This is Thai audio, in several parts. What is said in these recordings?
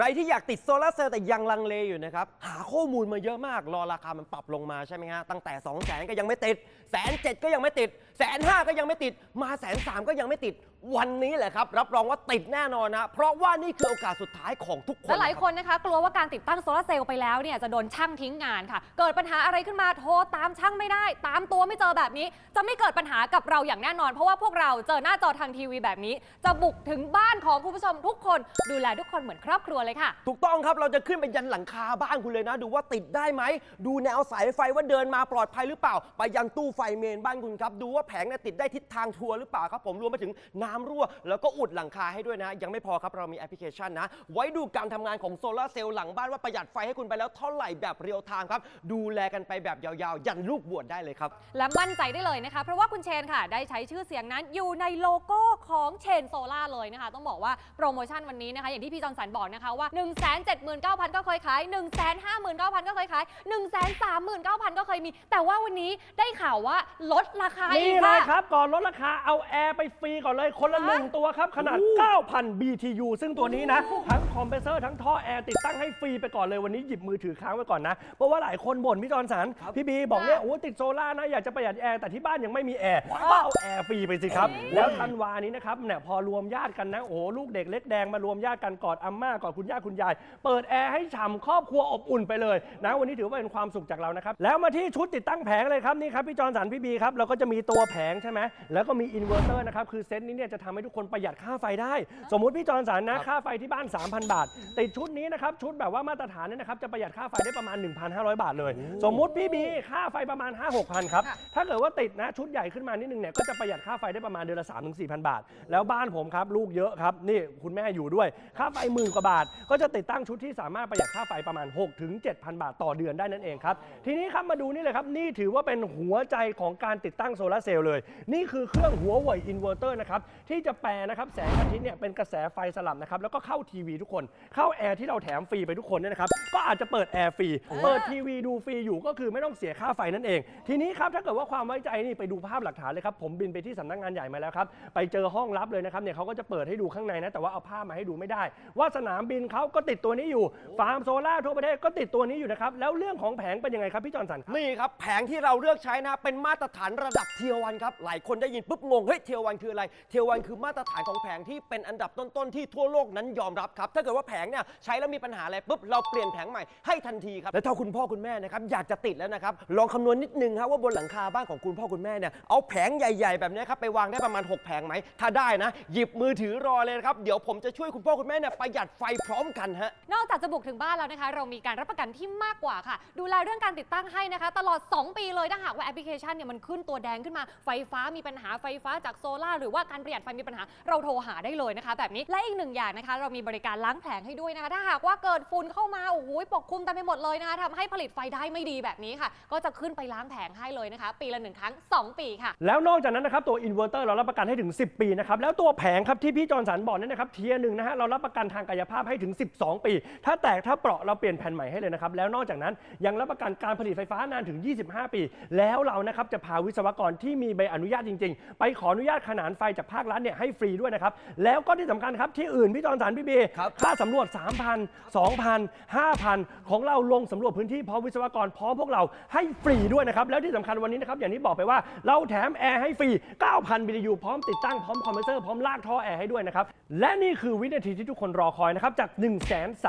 ใครที่อยากติดโซลาร์เซลล์แต่ยังลังเลอยู่นะครับ ข้อมูลมาเยอะมาก รอราคามันปรับลงมาใช่ไหมฮะตั้งแต่2 0 0 0 0 0ก็ยังไม่ติดแสนเจ็ดก็ยังไม่ติดแสนห้าก็ยังไม่ติด มาแสนสามก็ยังไม่ติดวันนี้แหละครับ รับรองว่าติดแน่นอนนะเพราะว่านี่คือโอกาสสุดท้ายของทุกคนและหลายรับคนนะคะ กลัวว่าการติดตั้งโซลาร์เซลล์ไปแล้วเนี่ยจะโดนช่างทิ้งงานค่ะ เกิดปัญหาอะไรขึ้นมาโทรตามช่างไม่ได้ ตามตัวไม่เจอแบบนี้ จะไม่เกิดปัญหากับเราอย่างแน่นอน เพราะว่าพวกเราเจอหน้าจอทางทีวีแบบนี้ จะบุกถึงบ้านของคุณผู้ชมทุกคนดูแลทุกคนเหมือนครอบครัวเลยค่ะ ถูกต้องครับเราจะขึ้นไปยันหลังคาบ้านคุณเลยนะดูว่าติดได้ไหม ดูแนวสายไฟว่าเดินมาปลอดภัยหรือเปล่า ไปยันตู้ไฟเมนบ้านคุณครับ ดูว่าแผงเนี่ยติดได้ทิศทางชัวร์หรือเปล่าครับ ผมรวมไปถึงน้ำรั่ว แล้วก็อุดหลังคาให้ด้วยนะ ยังไม่พอครับเรามีแอปพลิเคชันนะ ไว้ดูการทำงานของโซลาร์เซลล์หลังบ้านว่าประหยัดไฟให้คุณไปแล้วเท่าไหร่แบบเรียลไทม์ครับดูแลกันไปแบบยาวๆ ยันลูกบวชได้เลยครับและมั่นใจได้เลยนะคะ เพราะว่าคุณเชนค่ะ ได้ใช้ชื่อเสียงนั้นอยู่ในโลโก้ของเชนโซล่าเลยนะคะ ต้องบอกว่าโปรโมชั่นวันนี้นะคะ อย่างที่พี่จอห์นสันบอกนะคะว่า 1 7 9 0 0 0 ก็เคยขาย 1 5 0 0 0 ก็เคยขาย 1 3 9 0 0 0 ก็เคยมี แต่ว่าวันนี้ได้ข่าวว่าลดราคาอีนี่กเลยค่ะครับก่อนลดราคาเอาแอร์ไปฟรีก่อนเลยคนละฮะ หนึ่งตัวครับ ขนาด 9,000 BTU ซึ่งตัวนี้นะ ทั้งคอมเพรสเซอร์ทั้งท่อแอร์ติดตั้งให้ฟรีไปก่อนเลยวันนี้หยิบมือถือค้างไว้ก่อนนะ เพราะว่าหลายคนบ่นพี่จอนสัน พี่บีบอกเนี่ยโอ้ติดโซล่าร์นะ อยากจะประหยัดแอร์ แต่ที่บ้านยังไม่มีแอร์ก็เอาแอร์ฟรีไปสิครับ แล้วธันวานี้นะครับเนี่ยพอรวมญาติกันนะโอ้โหลูกเด็กเล็กแดงมารวมญาติกันกอดอาม่ากอดคุณย่าคุณยาย เปิดแอร์ให้ฉ่ำครอบครัวอบอุ่นไปเลยนะวันนี้ถือว่าเป็นความสุขจากเรานะครับแล้วมาที่ชุดติดตั้งแผงเลยครับนี่ครับพี่จอนสันพี่บีครับเราก็จะมีตัวแผงใช่ไหมแล้วก็มีอินเวอร์เตอร์นะครับคือเซตนี้เนี่ยจะทำให้ทุกคนประหยัดค่าไฟได้ สมมุติพี่จอนสันนะค่าไฟที่บ้าน 3,000 บาทติดชุดนี้นะครับชุดแบบว่ามาตรฐานเนี่ยนะครับจะประหยัดค่าไฟได้ประมาณ 1,500 บาทเลย สมมุติพี่บีค่าไฟประมาณ 5-6,000ครับค่ะถ้าเกิดว่าติดนะชุดใหญ่ขึ้นมานิดนึงเนี่ยก็จะประหยัดค่าไฟได้ประมาณเดือนละ3-4,000 บาท แล้วบ้านผมครับลูกเยอะครับนี่คุณแม่อยู่ด้วย ค่าไฟหมื่นกว่าบาท ก็จะติดตั้งชุดที่สามารถประหยัดค่าไฟประมาณ6-7,000 บาทต่อเดือนได้นั่นเองครับ ทีนี้ครับมาดูนี่เลยครับ นี่ถือว่าเป็นหัวใจของการติดตั้งโซลาร์เซลล์เลย นี่คือเครื่องหัวเว่ยอินเวอร์เตอร์นะครับ ที่จะแปลนะครับแสงอาทิตย์เนี่ยเป็นกระแสไฟสลับนะครับ แล้วก็เข้าทีวีทุกคน เข้าแอร์ที่เราแถมฟรีไปทุกคนเนี่ยนะครับ ก็อาจจะเปิดแอร์ฟรี เปิดทีวีดูฟรีอยู่ก็คือไม่ต้องเสียค่าไฟนั่นเอง ทีนี้ครับถ้าเกิดว่าความไว้ใจนี่ไปดูภาพหลักฐานเลยครับ ผมบินไปที่สำนักงานใหญ่มาแล้วครับ ไปเจอห้องลับเลยนะครับ เนี่ยเขาก็จะเปิดให้ดูข้างในนะ แต่ว่าเอาภาพมาให้ดูไม่ได้ ว่าสนามบินเขาก็ติดตัวนี้อยู่ ฟาร์มโซล่าร์ทั่วประเทศก็ติดตัวนี้อยู่นะครับ แล้วเรื่องของแผงเป็นยังไงครับพี่จอห์นสันครับ นี่ครับแผงที่เราเลือกใช้นะเป็นมาตรฐานระดับเทียวันครับหลายคนได้ยินปุ๊บงงเฮ้ยเทียวันคืออะไร เทียวันคือมาตรฐานของแผงที่เป็นอันดับต้นๆที่ทั่วโลกนั้นยอมรับครับถ้าเกิดว่าแผงเนี่ยใช้แล้วมีปัญหาอะไรปุ๊บเราเปลี่ยนแผงใหม่ให้ทันทีครับและถ้าคุณพ่อคุณแม่นะครับอยากจะติดแล้วนะครับลองคำนวณนิดนึงครับว่าบนหลังคาบ้านของคุณพ่อคุณแม่เนี่ยเอาแผงใหญ่ๆ แบบนี้ครับไปวางได้ประมาณ 6 แผงไหมถ้าได้นะหยิบมือถือรอเลยนะครับเดี๋ยวผมจะช่วยคุณพ่อคุณแม่เนี่ยประหยัดไฟพร้อมกันฮะนอกจากจะบุกถึงบ้านแล้วนะคะ เรามีการรับประกันที่มากกว่าค่ะ ดูแลเรื่องการติดตั้งให้นะคะ ตลอด 2 ปีเลยถ้าหากว่าแอปพลิเคชันเนี่ยมันขึ้นตัวแดงขึ้นมาไฟฟ้ามีปัญหาไฟฟ้าจากโซลาร์หรือว่าการประหยัดไฟมีปัญหาเราโทรหาได้เลยนะคะ แบบนี้และอีกหนึ่งอย่างนะคะ เรามีบริการล้างแผงให้ด้วยนะคะ ถ้าหากว่าเกิดฝุ่นเข้ามาโอ้โหปกคลุมเต็มไปหมดเลยนะคะทำให้ผลิตไฟได้ไม่ดีแบบนี้ค่ะ ก็จะขึ้นไปล้างแผงให้เลยนะคะ ปีละหนึ่งครั้งสองปีค่ะ แล้วนอกจากนั้นนะครับตัวอินเวอร์เตอร์เรารับประกันให้ถึง 10 ปีนะครับแล้วตัวแผงครับที่พี่จอนสันบอกเนี่ยนะครับเทียร์หนึ่งนะฮะเรารับประกันทางกายภาพให้ถึง 12 ปี ถ้าแตกถ้าเปราะเราเปลี่ยนแผ่นใหม่ให้เลยนะครับ แล้วนอกจากนั้นยังรับประกันการผลิตไฟฟ้านานถึง 25 ปี แล้วเรานะครับจะพาวิศวกรที่มีใบอนุญาตจริง ๆ ไปขออนุญาตขนานไฟจากภาครัฐเนี่ยให้ฟรีด้วยนะครับ แล้วก็ที่สำคัญครับที่อื่นพี่จอห์นสันพี่บีครับค่าสำรวจ 3,000 2,000 5,000 ของเราลงสำรวจพื้นที่พร้อมวิศวกรพร้อมพวกเราให้ฟรีด้วยนะครับ แล้วที่สำคัญวันนี้นะครับอย่างที่บอกไปว่าเราแถมแอร์ให้ฟรี 9,000 BTU พร้อมติดตั้งพร้อมคอมเพรสเซอร์พร้อมลากท่อแอร์ให้ด้วยนะครับและนี่คือวินาทีที่ทุกคนรอคอยนะครับจาก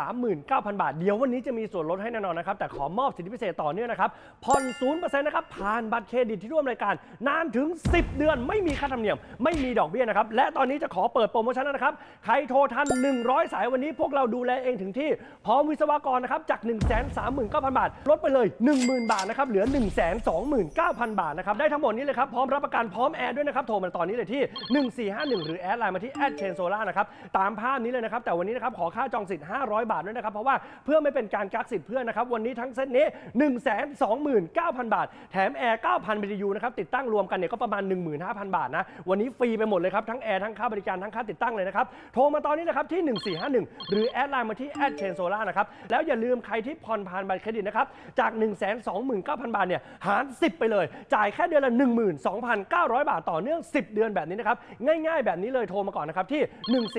139,000 บาทเดี๋ยววันนี้จะมีส่วนลดให้แน่นอนนะครับ แต่ขอมอบสิทธิพิเศษต่อเนื่องนะครับ ผ่อน0%นะครับ ผ่านบัตรเครดิตที่ร่วมรายการ นานถึง 10 เดือน ไม่มีค่าธรรมเนียม ไม่มีดอกเบี้ยนะครับ และตอนนี้จะขอเปิดโปรโมชั่นแล้วนะครับ ใครโทรทัน 100 สายวันนี้พวกเราดูแลเองถึงที่ พร้อมวิศวกรนะครับ จาก 1 3 9 0 0 0 บาท ลดไปเลย 10,000 บาทนะครับ เหลือ 1 2 9 0 0 0 บาทนะครับ ได้ทั้งหมดนี้เลยครับ พร้อมรับประกัน พร้อมแอร์ด้วยนะครับ โทรมาตอนนี้เลยที่ 1451 หรือแอดไลน์มาที่แอดเชนโซล่านะครับ ตามภาพนี้เลยนะครับ แต่วันนี้นะครับ ขอค่าจองสิทธิ์500 บาทด้วยนะครับ เพราะว่าเพื่อไม่เป็นการกักสิทธิ์เพื่อนนะครับ วันนี้ทั้งเซตนี้ 129,000 บาท แถมแอร์9,000 BTU นะครับติดตั้งรวมกันเนี่ยก็ประมาณ 15,000 บาทนะวันนี้ฟรีไปหมดเลยครับทั้งแอร์ทั้งค่าบริการทั้งค่าติดตั้งเลยนะครับโทรมาตอนนี้นะครับที่ 1451 หรือแอดไลน์มาที่แอดเชนโซล่านะครับแล้วอย่าลืมใครที่ผ่อนผ่านบัตรเครดิตนะครับจาก 129,000 บาทเนี่ยหาร 10 ไปเลย จ่ายแค่เดือนละ 12,900 บาทต่อเนื่อง 10 เดือนแบบนี้นะครับง่ายๆ แบบนี้เลยโทรมาก่อนนะครับที่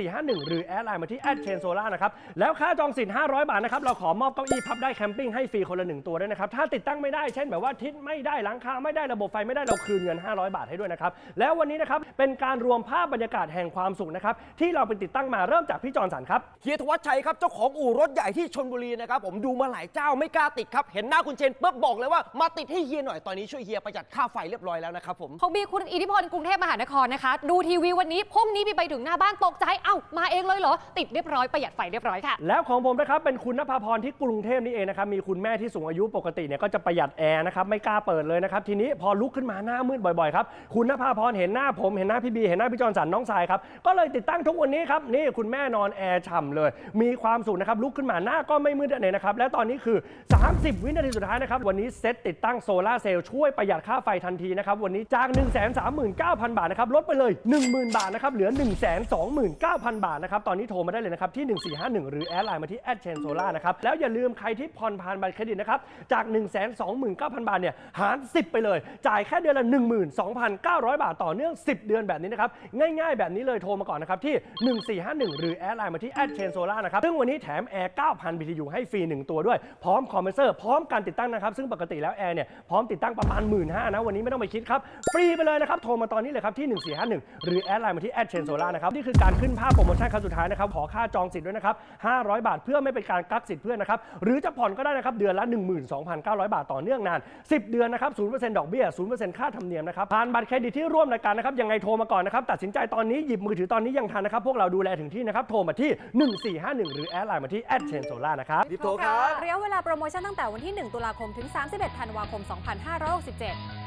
1451 หรือแอดไลน์มาที่แอดเชนโซล่านะครับแล้วค่าจองสิทธิ์500 บาทนะครับเราขอมอบเก้าอี้พับได้แคมปิ้งให้ฟรีคนละหนึ่งตัวด้วยนะครับ ถ้าติดตั้งไม่ได้เช่นแบบว่าทิศไม่ได้หลังคาไม่ได้ระบบไฟไม่ได้เราคืนเงิน 500 บาทให้ด้วยนะครับ แล้ววันนี้นะครับเป็นการรวมภาพบรรยากาศแห่งความสุขนะครับที่เราไปติดตั้งมาเริ่มจากพี่จอนสันครับเฮียธวัชชัยครับเจ้าของอู่รถใหญ่ที่ชนบุรีนะครับผมดูมาหลายเจ้าไม่กล้าติดครับเห็นหน้าคุณเชนปุ๊บบอกเลยว่ามาติดให้เฮียหน่อยตอนนี้ช่วยเฮียประหยัดค่าไฟเรียบร้อยแล้วนะครับผมของบีคุณอิทธิพลกรุงเทพมหานครนะคะ ดูทีวีวันนี้พรุ่งนี้บีไปถึงหน้าบ้านตกใจเอ้ามาเองเลยเหรอติดเรียบร้อยประหยัดไฟเรียบร้อยค่ะ แล้วของผมนะครับเป็นคุณนภาพรที่กรุงเทพนี่เองนะครับมีคุณแม่ที่สูงอายุปกติเนี่ยก็จะประหยัดแอร์นะครับไม่กล้าเปิดเลยนะครับทีนี้พอลุกขึ้นมาหน้ามืดบ่อยๆครับคุณนภาพรเห็นหน้าผมเห็นหน้าพี่บีเห็นหน้าพี่จอนสันน้องทรายครับก็เลยติดตั้งทุกวันนี้ครับนี่คุณแม่นอนแอร์ฉ่ำเลย มีความสุขนะครับลุกขึ้นมาหน้าก็ไม่มืดเลยนะครับและตอนนี้คือ 30 วินาทีสุดท้ายนะครับวันนี้เซตติดตั้งโซลาเซลล์ช่วยประหยัดค่าไฟทันทีนะครับวันนี้จาก 1 3 9 0 0 0 บาทนะครับลดไปเลย 10,000 บาทนะครับเหลือ 1 2 9 0 0 0 บาทนะครับตอนนี้โทรมาได้เลยนะครับที่ 1451 หรือแอดไลน์มาที่แอดเชนโซล่านะครับแล้วอย่าลืมใครที่ผ่อนผ่านบัตรเครดิตนะครับ จาก 1 2 9 0 0 0 บาทเนี่ยหาร 10 ไปเลย จ่ายแค่เดือนละ 12,900 บาทต่อเนื่อง 10 เดือนแบบนี้นะครับ ง่ายๆ แบบนี้เลยโทรมาก่อนนะครับ ที่ 1451 หรือแอดไลน์มาที่แอดเชนโซล่านะครับ ซึ่งวันนี้แถมแอร์9,000 BTU ให้ฟรี 1 ตัวด้วย พร้อมคอมเพรสเซอร์พร้อมการติดตั้งนะครับซึ่งปกติแล้วแอร์เนี่ยพร้อมติดตั้งประมาณ 1 5ื่นนะวันนี้ไม่ต้องไปคิดครับฟรีไปเลยนะครับโทรมาตอนนี้เลยครับที่ 1451 หรือแอดไลน์มาที่แอดเชนโซล่านะครับนี่คือการขึ้นภาพโปรโมชั่นครั้งสุดท้ายนะครับขอค่าจองสิทธิ์ด้วยนะครับ500 บาทเพื่อไม่เป็นการกักสิทธิ์เพื่อนนะครับหรือจะผ่อนก็ได้นะครับเดือนละ 12,900 บาทต่อเนื่องนาน 10 เดือนนะครับ0%ดอกเบี้ย0%ค่าธรรมเนียมนะครับผ่านบัตรเครดิตที่ร่วมรายการนะครับยังไงโทรมาก่อนนะครับตัดสินใจตอนนี้หยิบมือถือตอนนี้ยังทันนะครับพวกเราดูแลถึงที่นะครับโทรมาที่ 1451 หรือแอดไลน์มาที่แอดเชนโซล่านะครับรีบโทรครับ ระยะเวลาโปรโมชั่นตั้งแต่วันที่ 1 ตุลาคม ถึง 31 ธันวาคม 2567